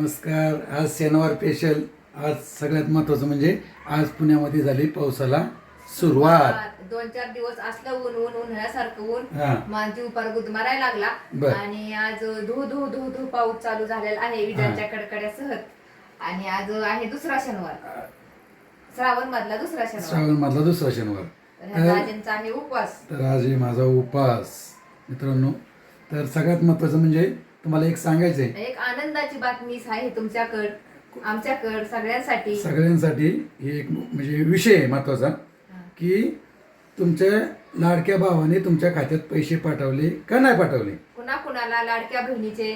नमस्कार. आज शनिवार स्पेशल आज सगळ्यात महत्वाचं म्हणजे आज पुण्यामध्ये झाली पावसाला सुरुवात. दोन चार दिवस असलं ऊन ऊन उन्हाळ्यासारखं ऊन. हा. माझी उपार गुद मारायला लागला. आणि आज धो धो धो धो पाऊस चालू झालेला आहे विजांच्या कडकड्यासह. आणि आज आहे दुसरा शनिवार. श्रावण मधला दुसरा शनिवार. श्रावण मधला दुसरा शनिवार. तर ह्या दाजींचा आहे उपवास. तर आज आहे माझा उपास मित्रांनो. तर सगळ्यात महत्वाचं म्हणजे तुम्हाला एक सांगायचं आहे एक आनंदाची बातमी आहे तुमच्याकड आमच्याकड सगळ्यांसाठी. सगळ्यांसाठी हे एक म्हणजे विषय आहे महत्त्वाचा की तुमच्या लाडक्या भावाने तुमच्या खात्यात पैसे पाठवले का नाही पाठवले? कुणा कुणाला लाडक्या बहिणीचे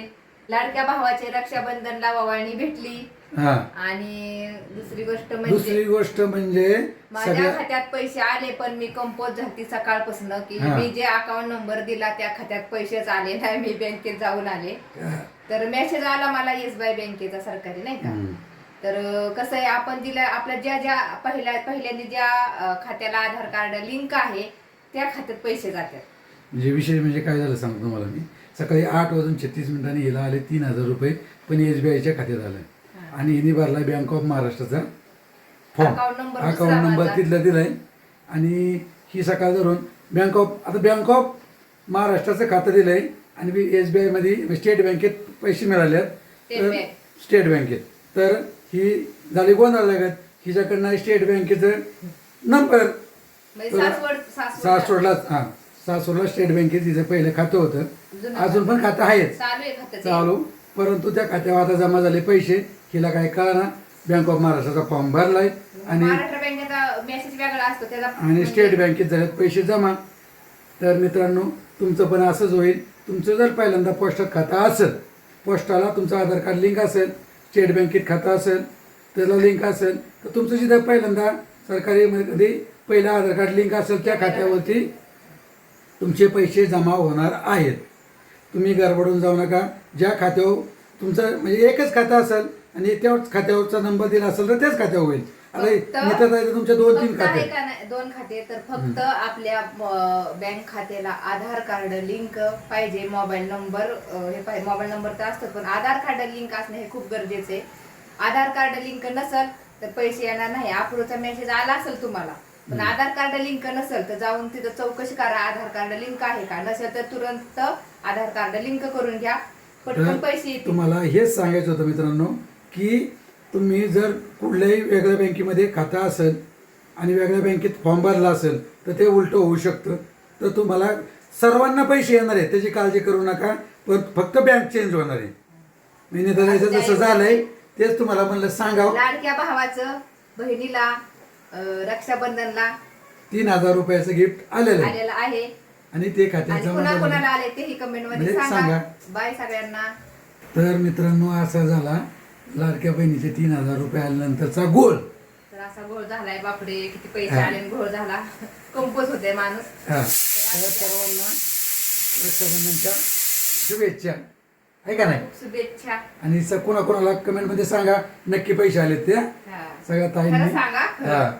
लाडक्या भावाचे रक्षाबंधनला ववाळणी भेटली. हा. आणि दुसरी गोष्ट दुसरी म्हणजे गोष्ट म्हणजे माझ्या सगळ्या खात्यात पैसे आले पण मी कंपोज झाली सकाळपासून की हा. मी जे अकाउंट नंबर दिला त्या खात्यात पैसेच आले नाही मी बँकेत जाऊन आले. तर मेसेज आला मला येस बाय बँकेचा सरकारी नाही का? हम्म. तर अं, कसं आहे आपण दिल्या आपल्या ज्या ज्या पहिल्या पहिल्यांदा ज्या अं, खात्याला आधार कार्ड लिंक आहे त्या खात्यात पैसे जातात. म्हणजे विषय म्हणजे काय झालं सांगतो तुम्हाला मी? सकाळी आठ वाजून छत्तीस मिनिटांनी हिला आले तीन हजार रुपये पण एस बी आयच्या खात्यात आलं. आणि हिने भरला बँक ऑफ महाराष्ट्राचा फॉर्म अकाउंट नंबर. तिथला दिलाय. आणि ही सकाळ धरून बँक ऑफ आता बँक ऑफ महाराष्ट्राचं खातं दिलंय आणि एस बी आयमध्ये स्टेट बँकेत पैसे मिळाले तर. स्टेट बँकेत तर ही झाली गोंधळ लागत. हिच्याकडनं स्टेट बँकेचं नंबर सासवडला. हां. सासवडला स्टेट बँकेत तिचं पहिलं खातं होतं. जुनं अजून पण खातं. आहेच चालू आहे खात्याचे चालू. परंतु त्या खात्यावर आता जमा झाले पैसे. हिला काय कळना बँक ऑफ महाराष्ट्राचा फॉर्म भरलाय आणि आणि स्टेट बँकेत झालेत पैसे जमा तर मित्रांनो तुमचं पण असंच होईल. तुमचं जर पहिल्यांदा पोस्टात खातं असेल पोस्टाला तुमचं आधार कार्ड लिंक असेल स्टेट बँकेत खातं असेल त्याला लिंक असेल तर तुमचं जिथं पहिल्यांदा सरकारी मध्ये पहिलं आधार कार्ड लिंक असेल त्या खात्यावरती तुमचे पैसे जमा होणार आहेत. तुम्ही गडबडून जाऊ नका. ज्या खात्यावर तुमचं म्हणजे एकच खातं असेल आणि त्याच खात्यावरचा नंबर दिला असेल तर त्याच खात्यावर होईल. तुमच्या दोन तीन खाते? दोन खाते तर फक्त आपल्या बँक खात्याला आधार कार्ड लिंक पाहिजे मोबाईल नंबर हे पाहिजे मोबाईल नंबर तर असतात पण आधार कार्ड लिंक असणे हे खूप गरजेचे आहे. आधार कार्ड लिंक नसल तर पैसे येणार नाही. अप्रूव्हचा मेसेज आला असेल तुम्हाला पण आधार कार्ड लिंक नसेल तर जाऊन तिथं चौकशी करा आधार कार्ड लिंक आहे का? नसेल तर तुरंत आधार कार्ड लिंक करून घ्या. पटकन पैसे येतील. तुम्हाला हेच सांगायचं होतं मित्रांनो की तुम्ही जर कुठल्याही वेगळ्या बँकेमध्ये खातं असेल आणि वेगळ्या बँकेत फॉर्म भरला असेल तर ते उलटं होऊ शकतं. तर तुम्हाला सर्वांना पैसे येणार आहेत. त्याची काळजी करू नका. पण फक्त बँक चेंज होणार आहे. महिने धरायचं जसं झालंय. तेच तुम्हाला म्हणलं सांगावं. लाडक्या भावाचं बहिणीला अं, रक्षाबंधनला तीन हजार रुपयाचं गिफ्ट आलेलं आहे. आलेलं आहे. आणि ते आणि कुणाला आले तेही कमेंटमध्ये म्हणजे सांगा. सांगा. बाय सगळ्यांना. तर मित्रांनो असा झाला. लाडक्या बहिणीचे तीन हजार रुपये आल्यानंतरचा गोल. तर असा घोळ झालाय बापरे किती पैसे हा. आले आणि घोळ झाला. कंपोज होते माणूस. हा. तर सर्वांना रक्षाबंधनच्या शुभेच्छा. आहे का नाही? शुभेच्छा. आणि स कोणा कोणाला कमेंटमध्ये सांगा. नक्की पैसे आलेत ते. हा. सगळ्या खरं ताईंनी सांगा खरं. हा